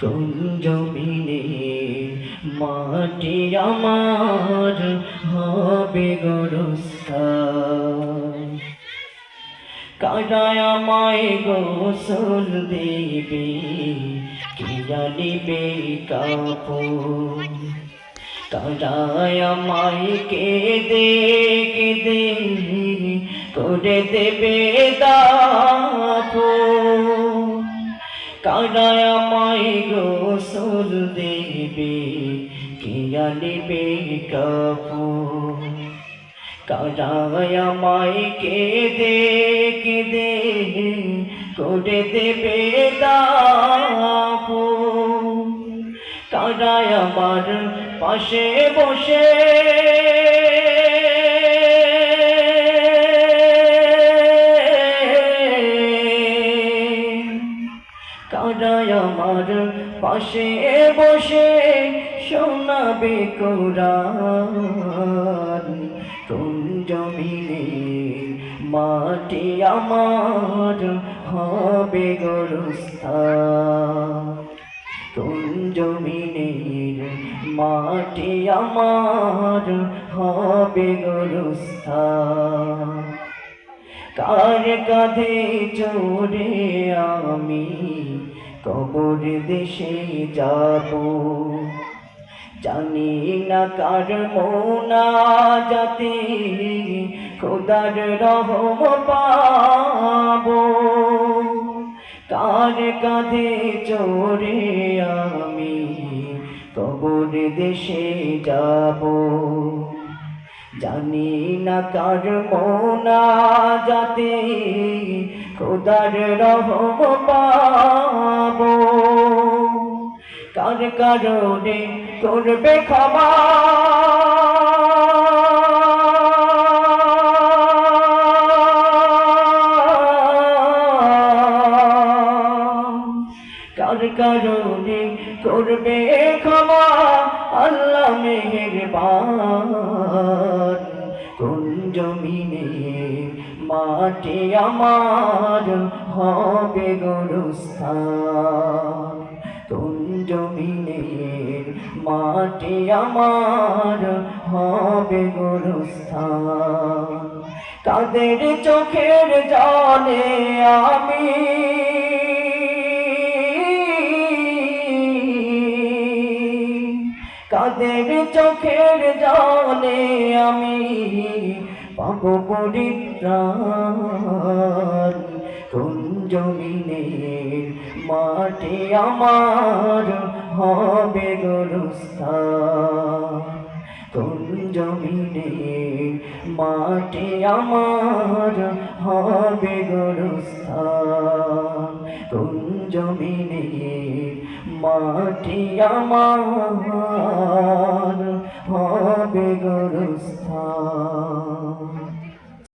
কোন জমিনে মাটি আমার হবে গোরস্থান কাদায় আমায় গোসল দেবে, কে জানিবে কাপড়? কাদায় আমায় কেঁদে কেঁদে করে দেবে দাপো কাদায় আমায় গোসল দেবে, কে জানিবে কাপড় কাদায় আমায় কেঁদে কেঁদে করে দেবে দাপো কাদায় আমার পাশে বসে কাদায় আমার পাশে বসে শোনাবে কোন জমিনে মাটি আমার হবে কোন জমিনের মাটি আমার হবে গোরস্থান। কার কাঁধে চড়ে আমি কবর দেশে যাব। জানি না কার মোনা যাতে খোদার রহম পাবো। কার কাঁধে চড়ে আমি কবর দেশে যাব। জানি না কার মোনা যাতে খোদার রহম পাবো কার কারণে করবে ক্ষমা? কার কারণে করবে ক্ষমা? আল্লাহ মেহেরবান। কোন জমিনে মাটি আমার হবে গোরস্থান। কোন জমিনের মাটি আমার হবে গোরস্থান। তাদের চোখের জলে আমি কাদের চোখের জলে আমি পাব পরিত্রাণ জমিনের মাটি আমার হবে গোরস্থান। কোন জমিনের মাটি আমার হবে গোরস্থান। কোন জমিনের মাটি আমার